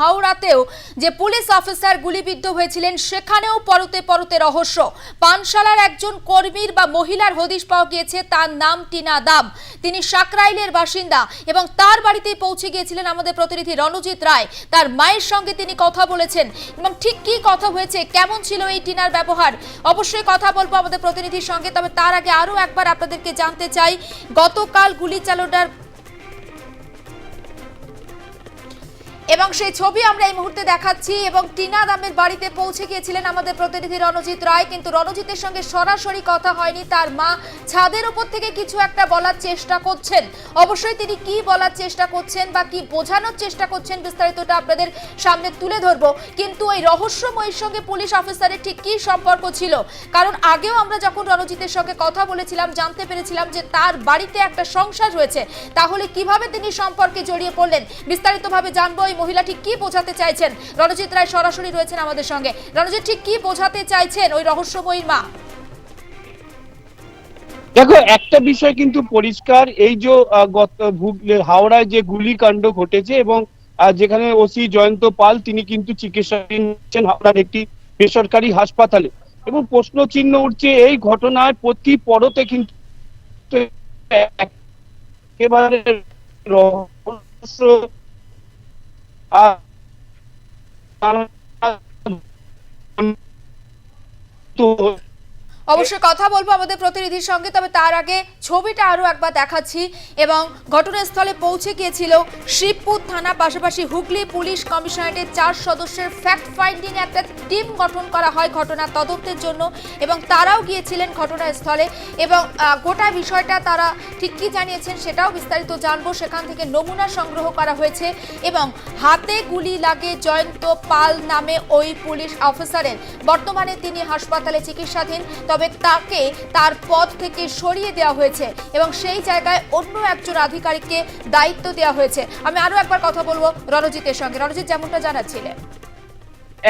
হাওড়াতেও যে police officer গুলিবিদ্ধ হয়েছিলেন, সেখানেও পরতে পরতে রহস্য। পানশালার একজন কর্মীর বা মহিলার হদিশ পাওয়া গিয়েছে, তার নাম টিনা দাম। তিনি সাকরাইলের বাসিন্দা এবং তার বাড়িতেই পৌঁছে গিয়েছিলেন আমাদের প্রতিনিধি রণজিৎ রায়। তার মায়ের সঙ্গে তিনি কথা বলেছেন। এবং ঠিক কি কথা হয়েছে, কেমন ছিল এই টিনার ব্যবহার, অবশ্যই কথা বলব আমাদের প্রতিনিধির সঙ্গে। তবে তার আগে আরও একবার আপনাদেরকে জানতে চাই, গতকাল গুলি চালনার এবং সেই ছবি আমরা এই মুহূর্তে দেখাচ্ছি এবং টিনা দামের বাড়িতে পৌঁছে গিয়েছিলেন আমাদের প্রতিনিধি রণজিৎ রায়। কিন্তু রণজিতের সঙ্গে সরাসরি কথা হয়নি, তার মা ছাদের উপর থেকে কিছু একটা বলার চেষ্টা করছেন। অবশ্যই তিনি কি বলার চেষ্টা করছেন বা কি বোঝানোর চেষ্টা করছেন বিস্তারিতটা আপনাদের সামনে তুলে ধরবো। কিন্তু ওই রহস্যময়ীর সঙ্গে পুলিশ অফিসারের ঠিক কি সম্পর্ক ছিল? কারণ আগেও আমরা যখন রণজিতের সঙ্গে কথা বলেছিলাম, জানতে পেরেছিলাম যে তার বাড়িতে একটা সংসার রয়েছে। তাহলে কীভাবে তিনি সম্পর্কে জড়িয়ে পড়লেন? বিস্তারিতভাবে জানব এই মহিলা ঠিক কি বোঝাতে চাইছেন? রণজিৎ রায় সরাসরি রয়েছেন আমাদের সঙ্গে। রণজিৎ ঠিক কি বোঝাতে চাইছেন ওই রহস্যময়ীর মা? দেখো, একটা বিষয় কিন্তু পরিষ্কার, এই যে হাওড়ায় যে গুলিকাণ্ড ঘটেছে এবং যেখানে ওসি জয়ন্ত পাল, তিনি কিন্তু চিকিৎসাধীন হাওড়ার একটি বেসরকারি হাসপাতালে। এবং প্রশ্ন চিহ্ন উঠছে, এই ঘটনার প্রতি পরতে কিন্তু একেবারে রহস্য আহ, তো অবশ্যই কথা বলব আমাদের প্রতিনিধির সঙ্গে, তবে তার আগে ছবিটা আরও একবার দেখাচ্ছি। এবং ঘটনাস্থলে পৌঁছে গিয়েছিল শিবপুর থানা পাশাপাশি হুগলি পুলিশ কমিশনারেটের চার সদস্যের ফ্যাক্ট ফাইন্ডিং একটা টিম গঠন করা হয় ঘটনা তদন্তের জন্য এবং তারাও গিয়েছিলেন ঘটনাস্থলে। এবং গোটা বিষয়টা তারা ঠিক কি জানিয়েছেন সেটাও বিস্তারিত জানব। সেখান থেকে নমুনা সংগ্রহ করা হয়েছে এবং হাতে গুলি লাগে জয়ন্ত পাল নামে ওই পুলিশ অফিসারের। বর্তমানে তিনি হাসপাতালে চিকিৎসাধীন, তবে তাকে তার পদ থেকে সরিয়ে দেওয়া হয়েছে এবং সেই জায়গায় অন্য একজন আধিকারিককে দায়িত্ব দেওয়া হয়েছে। আমি আরও একবার কথা বলব রণজিতের সঙ্গে। রণজিৎ, যেমনটা জানাচ্ছিলেন।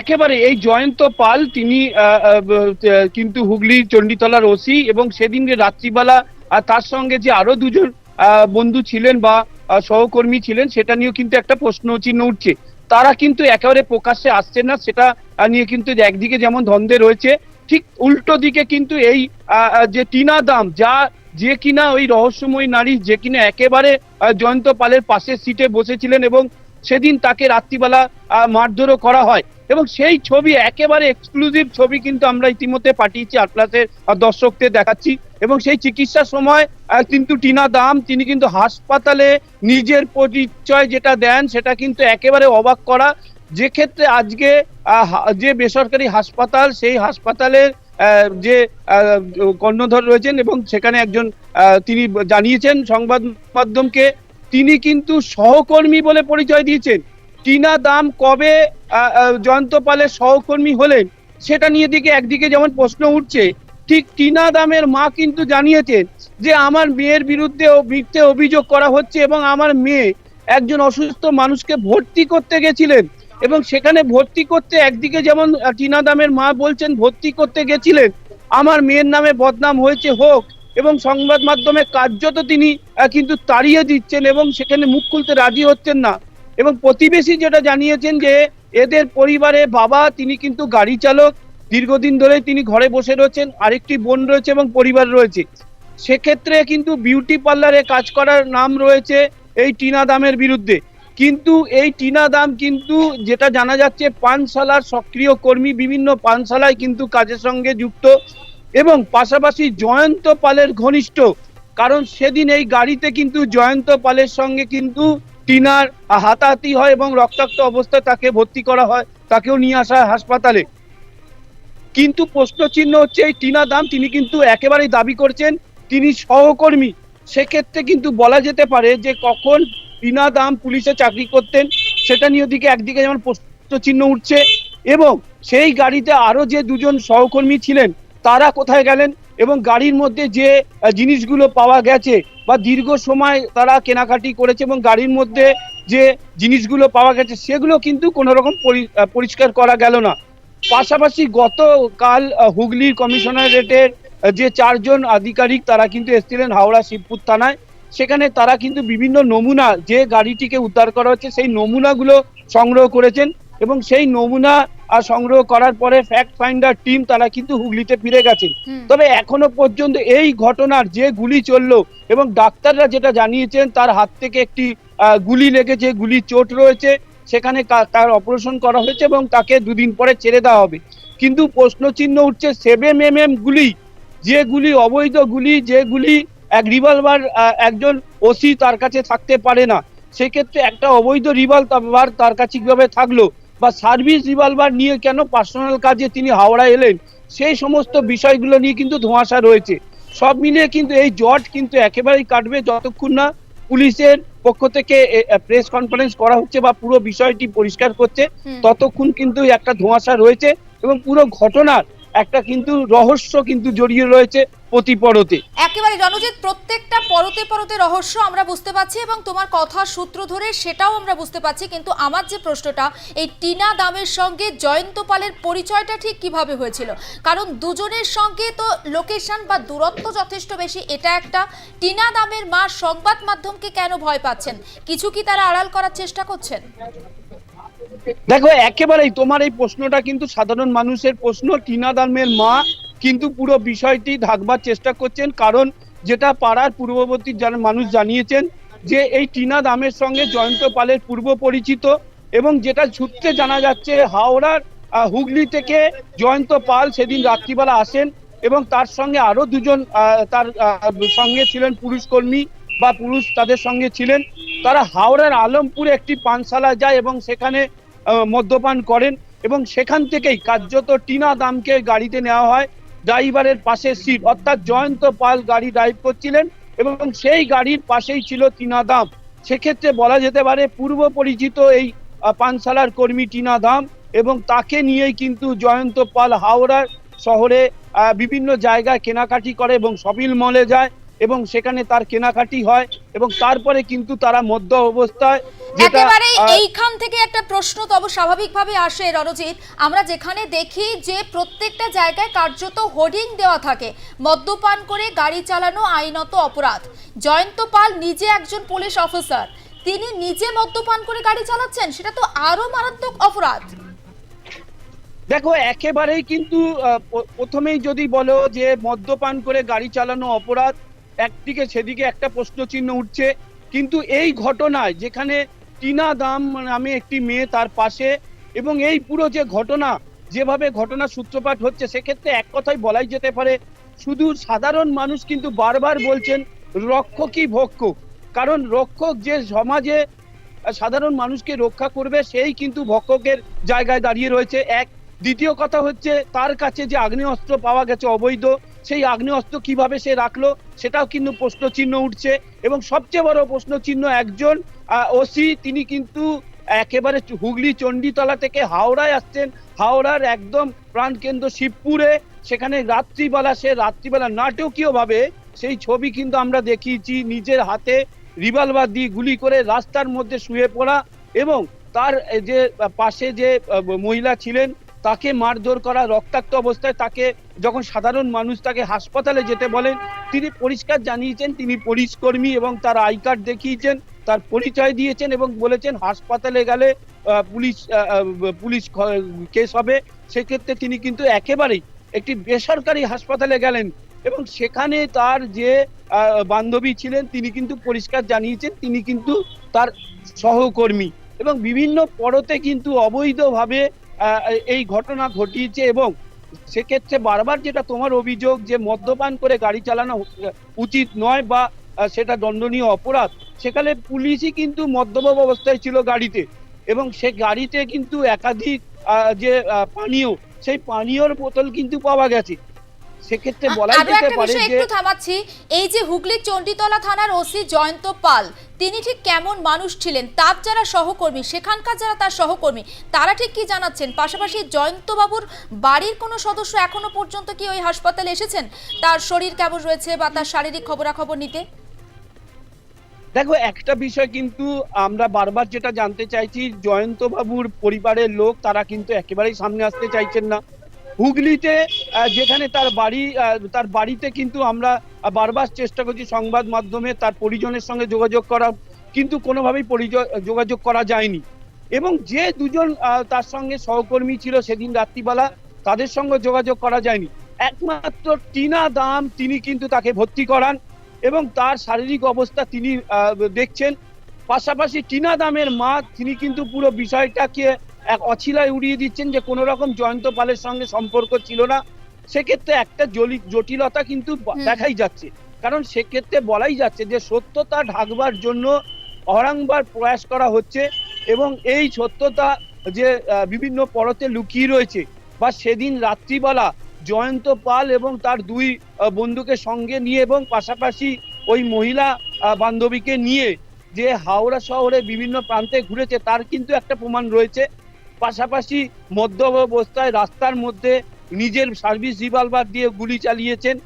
একেবারে এই জয়ন্ত পাল, তিনি কিন্তু হুগলি চণ্ডীতলার ওসি এবং সেদিন রাত্রিবেলা তার সঙ্গে যে আরও দুজন বন্ধু ছিলেন বা সহকর্মী ছিলেন, সেটা নিয়েও কিন্তু একটা প্রশ্ন চিহ্ন উঠছে। তারা কিন্তু একেবারে প্রকাশ্যে আসছে না, সেটা নিয়ে কিন্তু একদিকে যেমন ধন্দে রয়েছে ঠিক উল্টো দিকে কিন্তু এই যে টিনা দাম, যা যে কিনা ওই রহস্যময়ী নারী, যে কিনা একেবারে জয়ন্ত পালের পাশের সিটে বসেছিলেন এবং সেদিন তাকে রাত্রিবেলা মারধরও করা হয়। এবং সেই ছবি একেবারে এক্সক্লুসিভ ছবি কিন্তু আমরা ইতিমধ্যে পাঠিয়েছি আটলাসের দর্শকদের দেখাচ্ছি। এবং সেই চিকিৎসার সময় কিন্তু টিনা দাম, তিনি কিন্তু হাসপাতালে নিজের পরিচয় যেটা দেন, সেটা কিন্তু একেবারে অবাক করা। যে ক্ষেত্রে আজকে যে বেসরকারি হাসপাতাল, সেই হাসপাতালের যে কর্ণধর রয়েছেন এবং সেখানে একজন তিনি জানিয়েছেন সংবাদ মাধ্যমকে, তিনি কিন্তু সহকর্মী বলে পরিচয় দিয়েছেন। টিনা দাম কবে জয়ন্ত পালের সহকর্মী হলেন, সেটা নিয়ে দিকে একদিকে যেমন প্রশ্ন উঠছে, ঠিক টিনা দামের মা কিন্তু জানিয়েছেন যে আমার মেয়ের বিরুদ্ধে মিথ্যে অভিযোগ করা হচ্ছে এবং আমার মেয়ে একজন অসুস্থ মানুষকে ভর্তি করতে গেছিলেন। এবং সেখানে ভর্তি করতে একদিকে যেমন টিনা দামের মা বলছেন, ভর্তি করতে গেছিলেন, আমার মেয়ের নামে বদনাম হয়েছে, হোক, এবং সংবাদ মাধ্যমে কার্যত তিনি কিন্তু তাড়িয়ে দিচ্ছেন এবং সেখানে মুখ খুলতে রাজি হচ্ছেন না। এবং প্রতিবেশী যেটা জানিয়েছেন যে, এদের পরিবারে বাবা, তিনি কিন্তু গাড়ি চালক, দীর্ঘদিন ধরে তিনি ঘরে বসে রয়েছেন, আরেকটি বোন রয়েছে এবং পরিবার রয়েছে। সেক্ষেত্রে কিন্তু বিউটি পার্লারে কাজ করার নাম রয়েছে এই টিনা দামের বিরুদ্ধে। কিন্তু এই টিনা দাম কিন্তু যেটা জানা যাচ্ছে পানশালার সক্রিয় কর্মী বিভিন্ন পানশালায় কিন্তু কাজের সঙ্গে যুক্ত এবং পাশাপাশি জয়ন্ত পালের ঘনিষ্ঠ। কারণ সেদিন এই গাড়িতে কিন্তু জয়ন্ত পালের সঙ্গে কিন্তু টিনার হাতাহাতি হয় এবং রক্তাক্ত অবস্থায় তাকে ভর্তি করা হয়, তাকেও নিয়ে আসা হয় হাসপাতালে। কিন্তু প্রশ্ন চিহ্ন হচ্ছে এই টিনা দাম তিনি কিন্তু একেবারেই দাবি করছেন, তিনি সহকর্মী। সেক্ষেত্রে কিন্তু বলা যেতে পারে যে কখন টিনা দাম পুলিশে চাকরি করতেন, সেটা নিয়ে ওদিকে একদিকে যেমন প্রশ্ন চিহ্ন উঠছে, এবং সেই গাড়িতে আরও যে দুজন সহকর্মী ছিলেন, তারা কোথায় গেলেন এবং গাড়ির মধ্যে যে জিনিসগুলো পাওয়া গেছে বা দীর্ঘ সময় তারা কেনাকাটি করেছে এবং গাড়ির মধ্যে যে জিনিসগুলো পাওয়া গেছে, সেগুলো কিন্তু কোনো রকম পরি- পরিষ্কার করা গেল না। পাশাপাশি গতকাল হুগলির কমিশনারেটের যে চারজন আধিকারিক তারা কিন্তু এসেছিলেন হাওড়া শিবপুর থানায় সেখানে তারা কিন্তু বিভিন্ন নমুনা যে গাড়িটিকে উদ্ধার করা হচ্ছে সেই নমুনাগুলো সংগ্রহ করেছেন এবং সেই নমুনা আহ, সংগ্রহ করার পরে ফ্যাক্ট ফাইন্ডার টিম তারা কিন্তু হুগলিতে ফিরে গেছেন। তবে এখনও পর্যন্ত এই ঘটনার যে গুলি চলল এবং ডাক্তাররা যেটা জানিয়েছেন তার হাত থেকে একটি আহ, গুলি লেগেছে গুলি চোট রয়েছে সেখানে তার অপারেশন করা হয়েছে এবং তাকে দুদিন পরে ছেড়ে দেওয়া হবে। কিন্তু প্রশ্ন চিহ্ন উঠছে সেভেন এম এম গুলি যে গুলি অবৈধ গুলি যে গুলি এক রিভলভার একজন ওসি তার কাছে থাকতে পারে না। সেক্ষেত্রে একটা অবৈধ রিভলভার তার কাছে কীভাবে থাকল? বা সার্ভিস রিভলভার নিয়ে কেন পার্সোনাল কাজে তিনি হাওড়া এলেন? সেই সমস্ত বিষয়গুলো নিয়ে কিন্তু ধোঁয়াশা রয়েছে। সব মিলিয়ে কিন্তু এই জট কিন্তু একেবারেই কাটবে যতক্ষণ না পুলিশের পক্ষ থেকে প্রেস কনফারেন্স করা হচ্ছে বা পুরো বিষয়টি পরিষ্কার করছে ততক্ষণ কিন্তু একটা ধোঁয়াশা রয়েছে এবং পুরো ঘটনার একটা কিন্তু রহস্য কিন্তু জড়িয়ে রয়েছে। প্রতি পরতে। একেবারে রণজিৎ প্রত্যেকটা পরতে পরতে রহস্য আমরা বুঝতে পারছি এবং তোমার কথা সূত্র ধরে সেটাও আমরা বুঝতে পারছি কিন্তু আমার যে প্রশ্নটা এই টিনা দামের সঙ্গে জয়ন্ত পালের পরিচয়টা ঠিক কীভাবে হয়েছিল? কারণ দুজনের সঙ্গে তো লোকেশন বা দূরত্ব যথেষ্ট বেশি এটা একটা। টিনা দামের মা সংবাদ মাধ্যমকে কেন ভয় পাচ্ছেন? কিছু কি তারা আড়াল করার চেষ্টা করছেন? দেখো একেবারেই তোমার এই প্রশ্নটা কিন্তু সাধারণ মানুষের প্রশ্ন। টিনা দামের মা কিন্তু পুরো বিষয়টি ঢাকবার চেষ্টা করছেন, কারণ যেটা পাড়ার পূর্ববর্তী মানুষ জানিয়েছেন যে এই টিনা দামের সঙ্গে জয়ন্ত পালের পূর্ব পরিচিত এবং যেটা সূত্রে জানা যাচ্ছে, হাওড়ার হুগলি থেকে জয়ন্ত পাল সেদিন রাত্রিবেলা আসেন এবং তার সঙ্গে আরও দুজন তার সঙ্গে ছিলেন পুরুষ কর্মী বা পুরুষ তাদের সঙ্গে ছিলেন। তারা হাওড়ার আলমপুরে একটি পানশালা যায় এবং সেখানে মদ্যপান করেন এবং সেখান থেকেই কার্যত টিনা দামকে গাড়িতে নেওয়া হয়। ড্রাইভারের পাশে সিট অর্থাৎ জয়ন্ত পাল গাড়ি ড্রাইভ করছিলেন এবং সেই গাড়ির পাশেই ছিল টিনা দাম। সেক্ষেত্রে বলা যেতে পারে পূর্ব পরিচিত এই পানশালার কর্মী টিনা দাম এবং তাকে নিয়েই কিন্তু জয়ন্ত পাল হাওড়ার শহরে বিভিন্ন জায়গায় কেনাকাটি করে এবং শপিং মলে যায়। এবং সেখানে তার কেনাকাটি হয় এবং তারপরে কিন্তু তারা মধ্য অবস্থায় একেবারে এইখান থেকে একটা প্রশ্ন তব স্বাভাবিকভাবে আসে রণজিৎ। আমরা যেখানে দেখি যে প্রত্যেকটা জায়গায় কার্যত হোর্ডিং দেওয়া থাকে মদ্যপান করে গাড়ি চালানো আইনত অপরাধ। জয়ন্ত পাল নিজে একজন পুলিশ অফিসার। তিনি নিজে মদ্যপান করে গাড়ি চালাচ্ছেন সেটা তো আরও মারাত্মক অপরাধ। দেখো একেবারেই কিন্তু প্রথমেই যদি বলো যে মদ্যপান করে গাড়ি চালানো অপরাধ একদিকে সেদিকে একটা প্রশ্ন চিহ্ন উঠছে। কিন্তু এই ঘটনায় যেখানে টিনা দাম নামে একটি মেয়ে তার পাশে এবং এই পুরো যে ঘটনা, যেভাবে ঘটনা সূত্রপাত হচ্ছে, সেক্ষেত্রে এক কথাই বলাই যেতে পারে, শুধু সাধারণ মানুষ কিন্তু বারবার বলছেন রক্ষকই ভক্ষক। কারণ রক্ষক যে সমাজে সাধারণ মানুষকে রক্ষা করবে, সেই কিন্তু ভক্ষকের জায়গায় দাঁড়িয়ে রয়েছে। এক দ্বিতীয় কথা হচ্ছে, তার কাছে যে আগ্নেয়াস্ত্র পাওয়া গেছে অবৈধ, সেই আগ্নেয়াস্ত্র কীভাবে সে রাখল, সেটাও কিন্তু প্রশ্ন চিহ্ন উঠছে। এবং সবচেয়ে বড় প্রশ্ন চিহ্ন একজন ওসি, তিনি কিন্তু একেবারে হুগলি চণ্ডীতলা থেকে হাওড়ায় আসছেন। হাওড়ার একদম প্রাণকেন্দ্র শিবপুরে। সেখানে রাত্রিবেলা সে রাত্রিবেলা নাটকীয় ভাবে সেই ছবি কিন্তু আমরা দেখিয়েছি, নিজের হাতে রিভলভার দিয়ে গুলি করে রাস্তার মধ্যে শুয়ে পড়া এবং তার যে পাশে যে মহিলা ছিলেন তাকে মারধর করা, রক্তাক্ত অবস্থায় তাকে যখন সাধারণ মানুষ তাকে হাসপাতালে যেতে বলেন, তিনি পরিষ্কার জানিয়েছেন, তিনি পুলিশ কর্মী এবং তার আই কার্ড দেখিয়েছেন, তার পরিচয় দিয়েছেন এবং বলেছেন হাসপাতালে গেলে পুলিশ পুলিশ কেস হবে। সেক্ষেত্রে তিনি কিন্তু একেবারেই একটি বেসরকারি হাসপাতালে গেলেন এবং সেখানে তার যে বান্ধবী ছিলেন, তিনি কিন্তু পরিষ্কার জানিয়েছেন, তিনি কিন্তু তার সহকর্মী এবং বিভিন্ন পরতে কিন্তু অবৈধভাবে এই ঘটনা ঘটিয়েছে এবং সেক্ষেত্রে বারবার যেটা তোমার অভিযোগ যে মদ্যপান করে গাড়ি চালানো উচিত নয় বা সেটা দণ্ডনীয় অপরাধ সেখানে পুলিশই কিন্তু মদ্যপ অবস্থায় ছিল গাড়িতে এবং সে গাড়িতে কিন্তু একাধিক যে পানীয় সেই পানীয়র বোতল কিন্তু পাওয়া গেছে। সেক্ষেত্রে আরও যেতে পারে যে থামাচ্ছি। এই যে হুগলির চণ্ডীতলা থানার ওসি জয়ন্ত পাল তিনি ঠিক কেমন মানুষ ছিলেন, তার যারা সহকর্মী, সেখানকার যারা তার সহকর্মী, তারা ঠিক কি জানাচ্ছেন? পাশাপাশি জয়ন্তবাবুর বাড়ির কোনো সদস্য এখনও পর্যন্ত কি ওই হাসপাতালে এসেছেন? তার শরীর কেমন রয়েছে বা তার শারীরিক খবরাখবর নিতে? দেখো, একটা বিষয় কিন্তু আমরা বারবার যেটা জানতে চাইছি জয়ন্ত বাবুর পরিবারের লোক তারা কিন্তু একেবারেই সামনে আসতে চাইছেন না। হুগলিতে যেখানে তার বাড়ি তার বাড়িতে কিন্তু আমরা বারবার চেষ্টা করছি সংবাদ মাধ্যমে তার পরিজনের সঙ্গে যোগাযোগ করা কিন্তু কোনোভাবেই যোগাযোগ করা যায়নি। এবং যে দুজন তার সঙ্গে সহকর্মী ছিল সেদিন রাত্রিবেলা, তাদের সঙ্গে যোগাযোগ করা যায়নি। একমাত্র টিনা দাম তিনি কিন্তু তাকে ভর্তি করান এবং তার শারীরিক অবস্থা তিনি দেখছেন। পাশাপাশি টিনা দামের মা, তিনি কিন্তু পুরো বিষয়টাকে এক অছিলায় উড়িয়ে দিচ্ছেন যে কোনো রকম জয়ন্ত পালের সঙ্গে সম্পর্ক ছিল না। সেক্ষেত্রে একটা জলি জটিলতা কিন্তু দেখাই যাচ্ছে। কারণ সেক্ষেত্রে বলাই যাচ্ছে যে সত্যতা ঢাকবার জন্য অহরাংবার প্রয়াস করা হচ্ছে এবং এই সত্যতা যে বিভিন্ন পরতে লুকিয়ে রয়েছে বা সেদিন রাত্রিবেলা জয়ন্ত পাল এবং তার দুই বন্ধুকে সঙ্গে নিয়ে এবং পাশাপাশি ওই মহিলা বান্ধবীকে নিয়ে যে হাওড়া শহরে বিভিন্ন প্রান্তে ঘুরেছে তার কিন্তু একটা প্রমাণ রয়েছে। পাশাপাশি মধ্য অবস্থায় রাস্তার মধ্যে নিজের সার্ভিস রিভলভার দিয়ে গুলি চালিয়েছেন,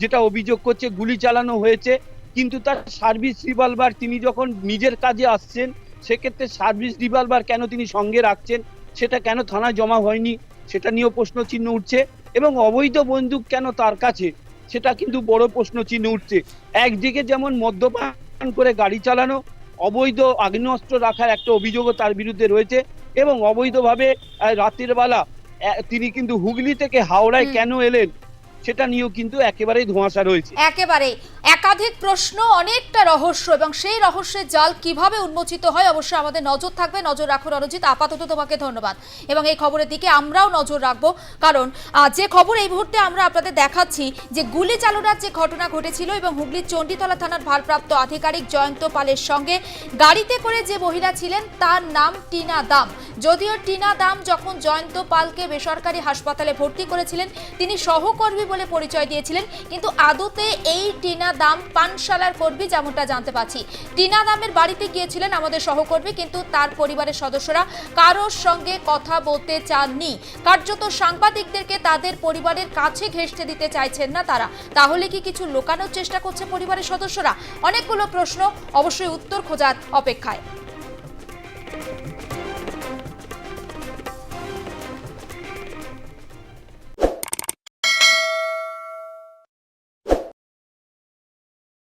যেটা অভিযোগ করছে গুলি চালানো হয়েছে। কিন্তু তার সার্ভিস রিভলভার তিনি যখন নিজের কাজে আসছেন, সেক্ষেত্রে সার্ভিস রিভলভার কেন তিনি সঙ্গে রাখছেন, সেটা কেন থানায় জমা হয়নি, সেটা নিয়েও প্রশ্ন চিহ্ন উঠছে। এবং অবৈধ বন্দুক কেন তার কাছে, সেটা কিন্তু বড় প্রশ্ন চিহ্ন উঠছে। একদিকে যেমন মদ্যপান করে গাড়ি চালানো, অবৈধ আগ্নেয়াস্ত্র রাখার একটা অভিযোগও তার বিরুদ্ধে রয়েছে। এবং অবৈধভাবে রাতের বেলা তিনি কিন্তু হুগলি থেকে হাওড়ায় কেন এলেন? সেটা নিয়েও কিন্তু একেবারেই ধোঁয়াশা রয়েছে। একেবারে একাধিক প্রশ্ন, অনেকটা রহস্য এবং সেই রহস্যের জাল কীভাবে উন্মোচিত হয় অবশ্যই আমাদের নজর থাকবে। নজর রাখুন অরজিৎ আপাতত তোমাকে ধন্যবাদ। এবং এই খবরের দিকে আমরাও নজর রাখব, কারণ যে খবর এই মুহূর্তে আমরা আপনাদের দেখাচ্ছি, যে গুলি চালনার যে ঘটনা ঘটেছিল এবং হুগলির চণ্ডীতলা থানার ভারপ্রাপ্ত আধিকারিক জয়ন্ত পালের সঙ্গে গাড়িতে করে যে মহিলা ছিলেন তার নাম টিনা দাম। যদিও টিনা দাম যখন জয়ন্ত পালকে বেসরকারি হাসপাতালে ভর্তি করেছিলেন, তিনি সহকর্মী বলে পরিচয় দিয়েছিলেন, কিন্তু আদতে এই টিনা দাম পানশালার কর্মী যেমনটা জানতে পাচ্ছি। টিনা দামের বাড়িতে গিয়েছিলেন আমাদের সহকর্মী, কিন্তু তার পরিবারের সদস্যরা কারোর সঙ্গে কথা বলতে চাননি। কার্যত সাংবাদিকদেরকে তাদের পরিবারের কাছে ঘেঁষতে দিতে চাইছেন না তারা। তাহলে কি কিছু লোকানোর চেষ্টা করছে পরিবারের সদস্যরা? অনেকগুলো প্রশ্ন, অবশ্যই উত্তর খোঁজার অপেক্ষায়।